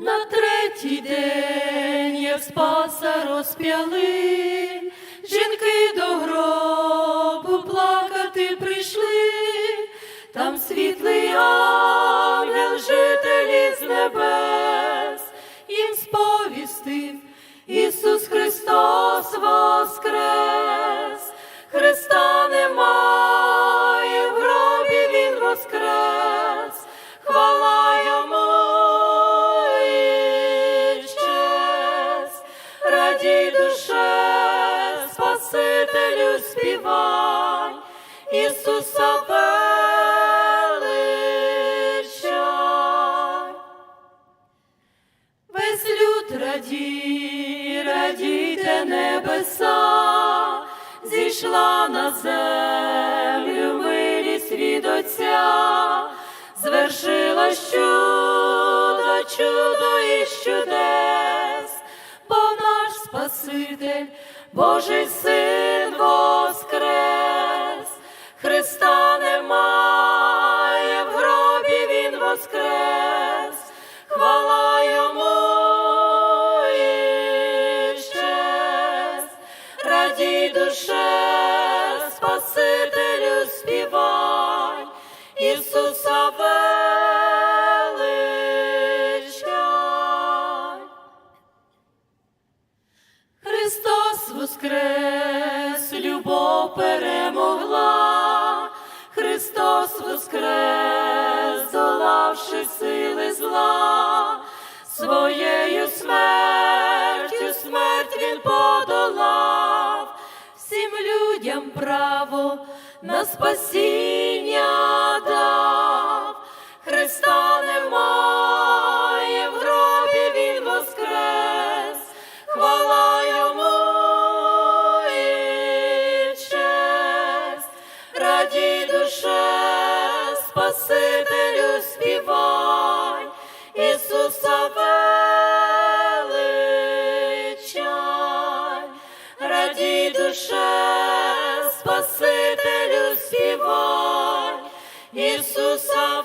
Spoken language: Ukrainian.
На третій день, як спаса розп'яли, жінки до гробу плакати прийшли, там світлий Ісуса величай. Весь люд раді, радійте небеса, зійшла на землю милість від Отця, звершила чудо, чудо і чудес, бо наш Спаситель, Божий Син воскрес, воскрес, любов перемогла, Христос воскрес, долавши сили зла, своєю смертю смерть він подолав, всім людям право на спасіння дав, душе, Спасителю співай, Ісуса